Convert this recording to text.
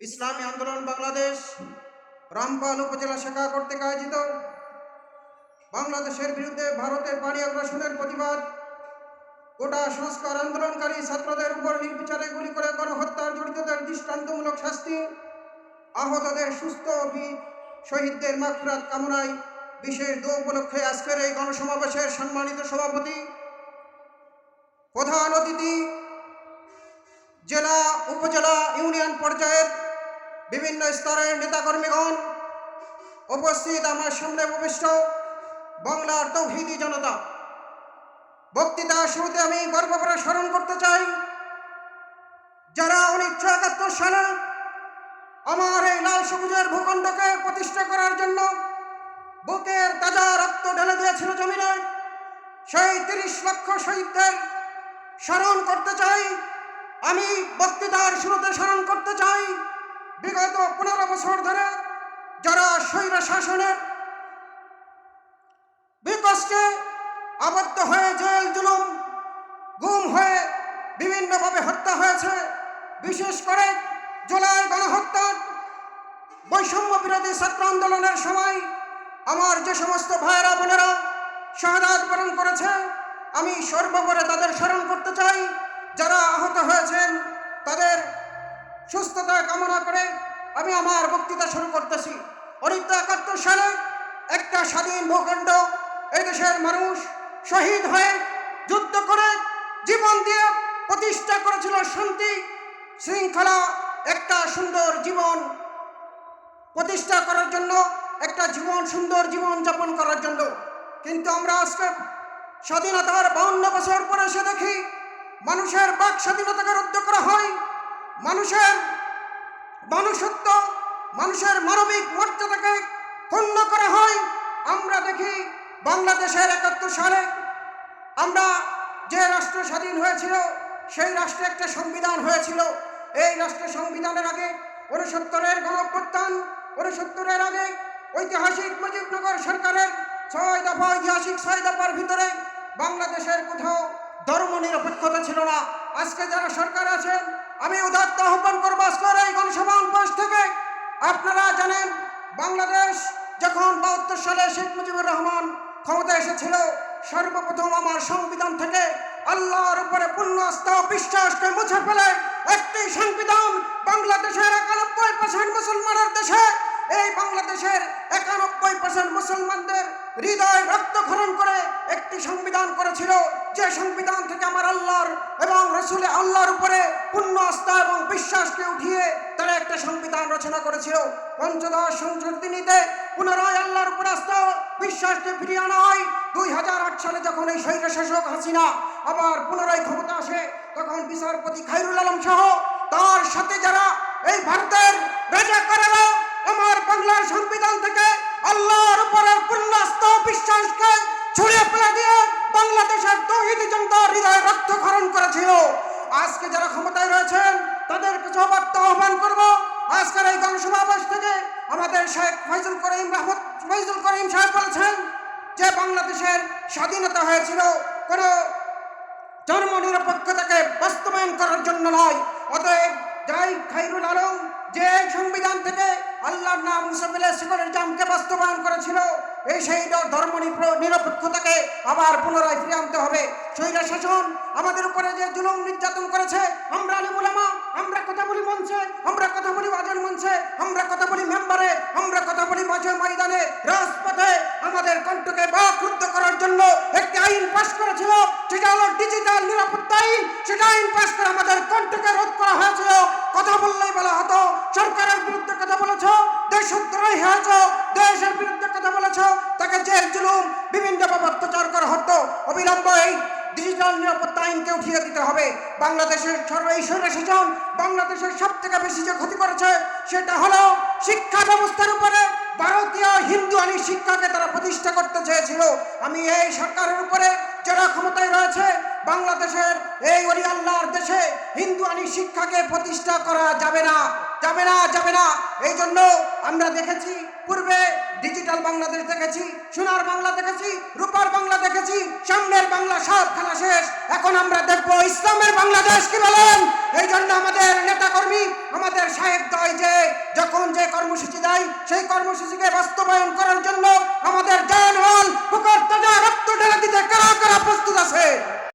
ইসলামী আন্দোলন বাংলাদেশ, রামপাল উপজেলা শাখা কর্তৃক আয়োজিত। বাংলাদেশের বিরুদ্ধে ভারতের পানি আগ্রাসনের প্রতিবাদ। গোটা সংস্কার আন্দোলনকারী ছাত্রদের উপর নির্বিচারে গুলি করে গণহত্যার জড়িতদের দৃষ্টান্তমূলক শাস্তি। আহতদের সুস্থ শহীদদের মাগফিরাত কামনায় বিশেষ দো উপলক্ষে আজকের এই গণসমাবেশের সম্মানিত সভাপতি, প্রধান অতিথি, জেলা, উপজেলা ইউনিয়ন পর্যায়ের বিভিন্ন স্তরের নেতাকর্মীগণ উপস্থিত আমার সামনে উপবিষ্ট বাংলার তৌহিদি জনতা। বক্তৃতা শুরুতে আমি গর্ব করে স্মরণ করতে চাই, যারা উনিশশো একাত্তর সালে আমার এই লাল সবুজের ভূখণ্ডকে প্রতিষ্ঠা করার জন্য বুকের তাজা রক্ত ঢেলে দিয়েছিল জমিনে, সেই তিরিশ লক্ষ শহীদদের স্মরণ করতে চাই। আমি বক্তৃতার শুরুতে স্মরণ করতে চাই বিগত পনেরো বছর ধরে যারা স্বৈর শাসনের বিকষ্টে আবদ্ধ হয়ে জেল জুলুম, গুম হয়ে বিভিন্নভাবে হত্যা হয়েছে, বিশেষ করে জুলাই গণহত্যার বৈষম্য বিরোধী ছাত্র আন্দোলনের সময় আমার যে সমস্ত ভাইয়েরা, বোনেরা শাহাদাত বরণ করেছে, আমি সর্বোপরে তাদের স্মরণ করতে চাই, যারা আহত সুস্থতা কামনা করে আমি আমার বক্তৃতা শুরু করতেছি। উনিশশো একাত্তর সালে একটা স্বাধীন ভূখণ্ড, এই দেশের মানুষ শহীদ হয়ে যুদ্ধ করে জীবন দিয়ে প্রতিষ্ঠা করেছিল শান্তি, শৃঙ্খলা, একটা সুন্দর জীবন প্রতিষ্ঠা করার জন্য, একটা জীবন, সুন্দর জীবন যাপন করার জন্য। কিন্তু আমরা আজকে স্বাধীনতার বাউন্ন বছর পরে এসে দেখি, মানুষের বাক স্বাধীনতাকে রুদ্ধ করা হয় মানুষের মানুষত্ব মানুষের মানবিক মর্যাদাকে ক্ষুণ্ণ করা হয়। আমরা দেখি বাংলাদেশের একাত্তর সালে আমরা যে রাষ্ট্র স্বাধীন হয়েছিল, সেই রাষ্ট্রে একটা সংবিধান হয়েছিল। এই রাষ্ট্র সংবিধানের আগে উনসত্তরের গণঅভ্যুত্থান উনসত্তরের আগে ঐতিহাসিক মুজিবনগর সরকারের ছয় দফা ঐতিহাসিক ছয় দফার ভিতরে বাংলাদেশের কোথাও ধর্ম নিরপেক্ষতা ছিল না। আজকে যারা সরকার আছেন, আমি উদাত্ত আহ্বান করব আজকের এই গণসভা উপবাস থেকে। আপনারা জানেন, বাংলাদেশ যখন বাহাত্তর সালে শেখ মুজিবুর রহমান ক্ষমতা এসেছিল, সর্বপ্রথম আমার সংবিধান থেকে আল্লাহর উপরে পূর্ণ আস্থা বিশ্বাসকে মুছে ফেলে একটি সংবিধান বাংলাদেশের একানব্বই পার্সেন্ট মুসলমানের দেশে এই বাংলাদেশের একানব্বই পার্সেন্ট মুসলমানদের হৃদয় রক্তক্ষরণ করে একটি সংবিধান করেছিল। যে সংবিধান থেকে আমার আল্লাহর এবং রসুলে আল্লাহর উপরে পূর্ণ আস্থা এবং বিশ্বাসকে উঠিয়ে তারা একটা সংবিধান রচনা করেছিল। পঞ্চদশ সংশোধনীতে পুনরায় আল্লাহর উপর আস্থা বিশ্বাসকে ফিরিয়ে আনা হয়। দুই হাজার আট সালে যখন এই স্বৈর শাসক হাসিনা আবার পুনরায় ক্ষমতা আসে, তখন বিচারপতি খাইরুল আলম সহ বাংলার সংবিধান থেকে আল্লাহর উপরে পূর্ণ আস্থা বিশ্বাসকে ছড়িয়ে ফেলে দিয়ে বাংলাদেশের তৌহিদি জনতার হৃদয় রক্তক্ষরণ করেছিল। আজকে যারা ক্ষমতায় রয়েছেন তাদের কিছু বার্তা আহ্বান করব। আজকের এই গণসমাবেশ থেকে আমাদের শেখ ফয়জুল করিম রাহমত ফয়জুল করিম সাহেব বলেছেন যে বাংলাদেশের স্বাধীনতা হয়েছিল কোনো ধর্ম নিরপেক্ষতাকে বাস্তবায়ন করার জন্য নয়, অতএব যাই খাইরুল আলম, যে সংবিধান থেকে আল্লাহর নাম মুসাফিল শিকরের জামকে বাস্তবায়ন করেছিল, এই সেই ধর্ম নিরপেক্ষতাকে আবার পুনরায় ফিরে আনতে হবে। স্বৈরা শাসন আমাদের উপরে যে জুলুম নির্যাতন করেছে, আমরা আলিমুলামা আমরা কথা বলি মঞ্চে, আমরা কথা বলি ওয়াজের মঞ্চে, আমরা কথা বলি মেম্বারে, আমরা কথা বলি মাঝে ময়দানে, রাজপথে আমাদের কণ্ঠকে বাকরুদ্ধ করার জন্য আইন পাশ করেছিল, সেটা হলো ডিজিটাল নিরাপত্তা আইন, সেটা আইন পাশ করে আমাদের কণ্ঠকে রোধ করা হয়েছিল। কথা বললেই বলা হতো, সরকারের বিরুদ্ধে কথা বলেছ দেশদ্রোহী হয়েছ, দেশের বিরুদ্ধে কথা বলেছ, তাকে জেল, জুলুম বিভিন্নভাবে অত্যাচার করা হতো। অবিলম্ব এই ডিজিটাল নিরাপত্তা আইনকে উঠিয়ে দিতে হবে। বাংলাদেশের সর্ব এই শাসন বাংলাদেশের সব থেকে বেশি যে ক্ষতি করেছে, সেটা হলো শিক্ষা ব্যবস্থার উপরে ভারতীয় হিন্দু আনি শিক্ষাকে তারা প্রতিষ্ঠা করতে চেয়েছিল। আমি এই সরকারের উপরে যারা ক্ষমতায় রয়েছে। বাংলাদেশের এই ওলি আল্লাহর দেশে হিন্দু আনি শিক্ষাকে প্রতিষ্ঠা করা যাবে না যাবে না যাবে না। এই জন্য আমরা দেখেছি, পূর্বে ডিজিটাল বাংলাদেশ দেখেছি, সোনার বাংলা দেখেছি, রূপার বাংলা দেখেছি, সামনের বাংলা সব খেলা শেষ। এখন আমরা দেখব ইসলামের বাংলাদেশ কি বলেন? এই জন্য আমাদের নেতাকর্মী, আমাদের সাহেব দয় যে যখন যে কর্মসূচি দেয়, সেই কর্মসূচিকে বাস্তবায়ন করার জন্য আমাদের জানমাল হল রক্ত ঢেলে দিতে কারা কারা প্রস্তুত আছে?